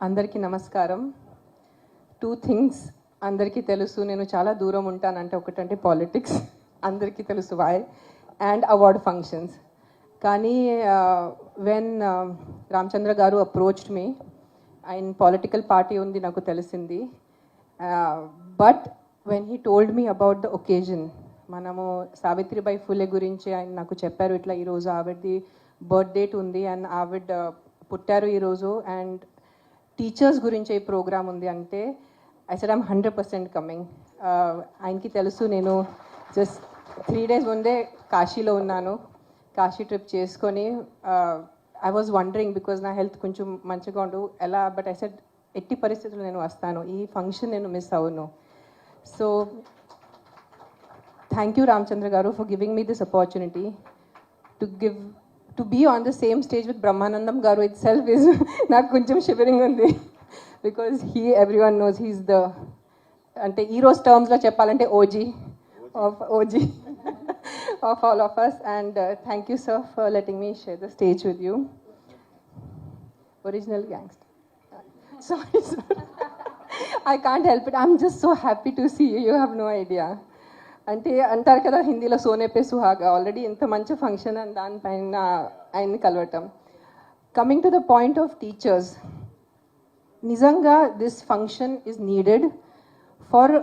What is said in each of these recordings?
అందరికీ నమస్కారం. Two things అందరికీ తెలుసు. నేను చాలా దూరం ఉంటానంటే ఒకటంటే పాలిటిక్స్ అందరికీ తెలుసు వాయ్ అండ్ అవార్డ్ ఫంక్షన్స్ కానీ when Ramachandra garu approached me ఆయన పొలిటికల్ పార్టీ ఉంది నాకు తెలిసింది. But when he told me about the occasion మనము సావిత్రిబాయి ఫులే గురించి ఆయన నాకు చెప్పారు. ఇట్లా ఈరోజు ఆవిడది బర్త్ డేట్ ఉంది. అండ్ ఆవిడ పుట్టారు ఈరోజు. అండ్ టీచర్స్ గురించి ఈ ప్రోగ్రామ్ ఉంది అంటే I said I'm hundred percent coming ఆయనకి తెలుసు నేను జస్ట్ త్రీ డేస్ ముందే కాశీలో ఉన్నాను. కాశీ ట్రిప్ చేసుకొని ఐ వాజ్ వండరింగ్ బికాజ్ నా హెల్త్ కొంచెం మంచిగా ఉండు ఎలా? బట్ ఐ సెడ్ ఎట్టి పరిస్థితుల్లో నేను వస్తాను. ఈ ఫంక్షన్ నేను మిస్ అవును. So thank you Ramachandra garu for giving me this opportunity to give to be on the same stage with Brahmanandam garu itself is నాకు కొంచెం షివరింగ్ ఉంది. Because he every one knows he's the అంటే ఈ రోజు టర్మ్స్లో చెప్పాలంటే OG of OG of all of us and thank you sir for letting me share the stage with you original gangster sorry sir I can't help it I'm just so happy to see you you have no idea అంటే అంటారు కదా హిందీలో Soane pay సుహాగా. Already ఇంత మంచి function అని దానిపైన ఆయన్ని కలవటం. Coming to the point of teachers నిజంగా this function is needed for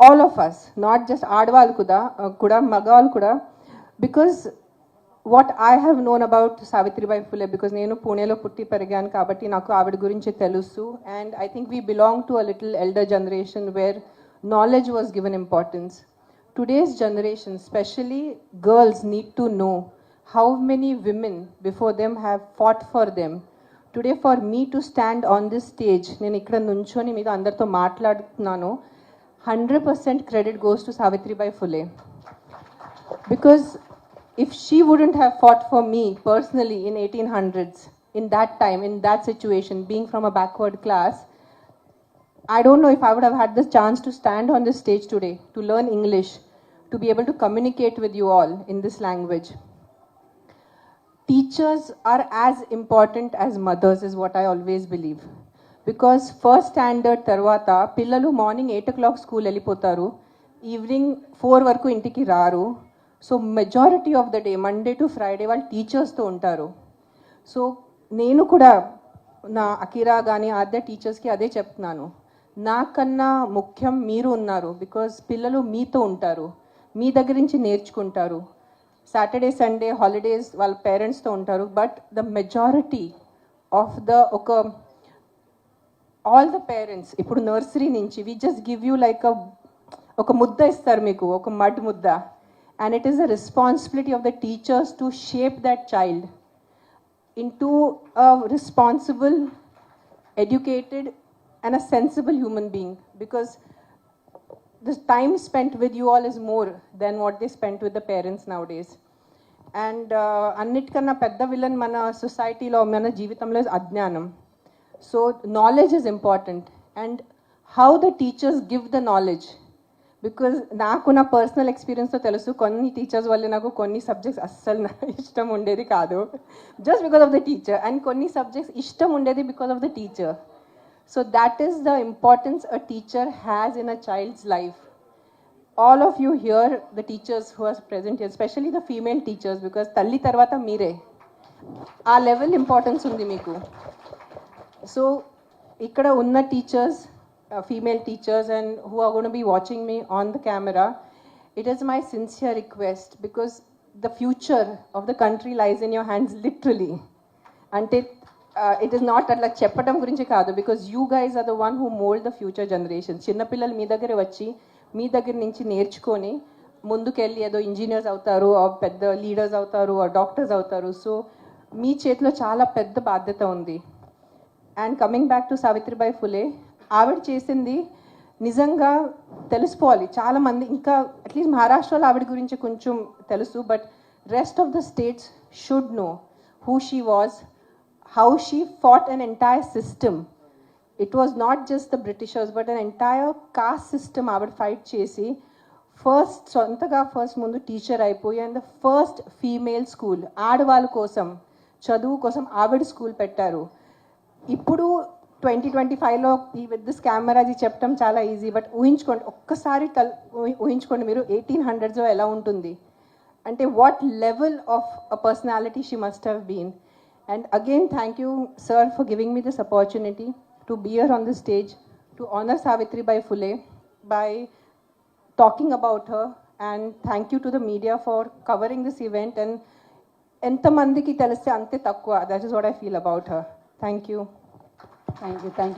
all of us not just ఆడవాళ్ళు కూడా కూడా మగవాళ్ళు కూడా. Because what I have known about Savitribai Phule because నేను పూణేలో పుట్టి పెరిగాను కాబట్టి నాకు ఆవిడ గురించి తెలుసు. And I think we belong to a little elder generation where knowledge was given importance. Today's generation, especially girls, need to know how many women before them have fought for them. Today, for me to stand on this stage, నేను ఇక్కడ నుంచొని మీతో అందరితో మాట్లాడుతున్నాను hundred percent credit goes to Savitribai Phule because if she wouldn't have fought for me personally in 1800s in that time in that situation being from a backward class i don't know if i would have had the chance to stand on this stage today to learn english to be able to communicate with you all in this language teachers are as important as mothers is what i always believe because first standard తర్వాత పిల్లలు morning eight o'clock school వెళ్ళిపోతారు evening four వరకు ఇంటికి రారు so majority of the day Monday to Friday వాళ్ళు టీచర్స్తో ఉంటారు so నేను కూడా నా అకిరా కానీ అదే టీచర్స్కి అదే చెప్తున్నాను నాకన్నా ముఖ్యం మీరు ఉన్నారు బికాజ్ పిల్లలు మీతో ఉంటారు. మీ దగ్గర నుంచి నేర్చుకుంటారు. సాటర్డే సండే హాలిడేస్ వాళ్ళ పేరెంట్స్తో ఉంటారు. But the majority of the ఒక ఆల్ ద పేరెంట్స్ ఇప్పుడు నర్సరీ నుంచి we just give you like ఒక ముద్ద ఇస్తారు మీకు ఒక మడ్ ముద్ద. And it is the responsibility of the teachers to shape that child into responsible educated and a sensible human being because the time spent with you all is more than what they spent with the parents nowadays. And uh, అన్నిటికన్నా పెద్ద villain మన సొసైటీలో మన జీవితంలో అజ్ఞానం. So knowledge is important and how the teachers give the knowledge because నాకు నా personal ఎక్స్పీరియన్స్తో తెలుసు కొన్ని టీచర్స్ వల్ల నాకు కొన్ని సబ్జెక్ట్స్ అస్సలు ఇష్టం ఉండేది కాదు. Just because of the teacher and కొన్ని సబ్జెక్ట్స్ ఇష్టం ఉండేది because of the teacher so that is the importance a teacher has in a child's life all of you here, the teachers who are present here, especially the female teachers, because తల్లి తర్వాత మీరే ఆ level importance ఉంది మీకు. So ఇక్కడ ఉన్న teachers female teachers and who are gonna be watching me on the camera it is my sincere request because the future of the country lies in your hands literally అంటే it is not అట్లా చెప్పడం గురించి కాదు because you guys are the one who mould the future generation చిన్నపిల్లలు మీ దగ్గర వచ్చి మీ దగ్గర నుంచి నేర్చుకొని ముందుకెళ్ళి ఏదో ఇంజనీర్స్ అవుతారు ఆ పెద్ద లీడర్స్ అవుతారు ఆ డాక్టర్స్ అవుతారు. సో మీ చేతిలో చాలా పెద్ద బాధ్యత ఉంది. And coming back to Savitribai Phule ఆవిడ చేసింది నిజంగా తెలుసుకోవాలి. చాలామంది ఇంకా అట్లీస్ట్ మహారాష్ట్రలో ఆవిడ గురించి కొంచెం తెలుసు but rest of the states should know who she was how she fought an entire system it was not just the Britishers but an entire caste system ఆవిడ ఫైట్ చేసి ఫస్ట్ సొంతగా ఫస్ట్ ముందు teacher అయిపోయి and the first female school ఆడవాళ్ళ కోసం చదువు కోసం ఆవిడ స్కూల్ పెట్టారు. ఇప్పుడు ట్వంటీ ట్వంటీ ఫైవ్లో ఈ విత్ దిస్ కెమెరా అది చెప్పడం చాలా ఈజీ బట్ ఊహించుకోండి ఒక్కసారి తల్ ఊహించుకోండి మీరు ఎయిటీన్ హండ్రెడ్స్లో ఎలా ఉంటుంది? అంటే what level of a personality she must have been And again, thank you, sir, for giving me this opportunity to be here on the stage to honor Savitri Bai Phule by talking about her. And thank you to the media for covering this event. And entamandikitalase ante takwa. That is what I feel about her. Thank you. Thank you. Thank you.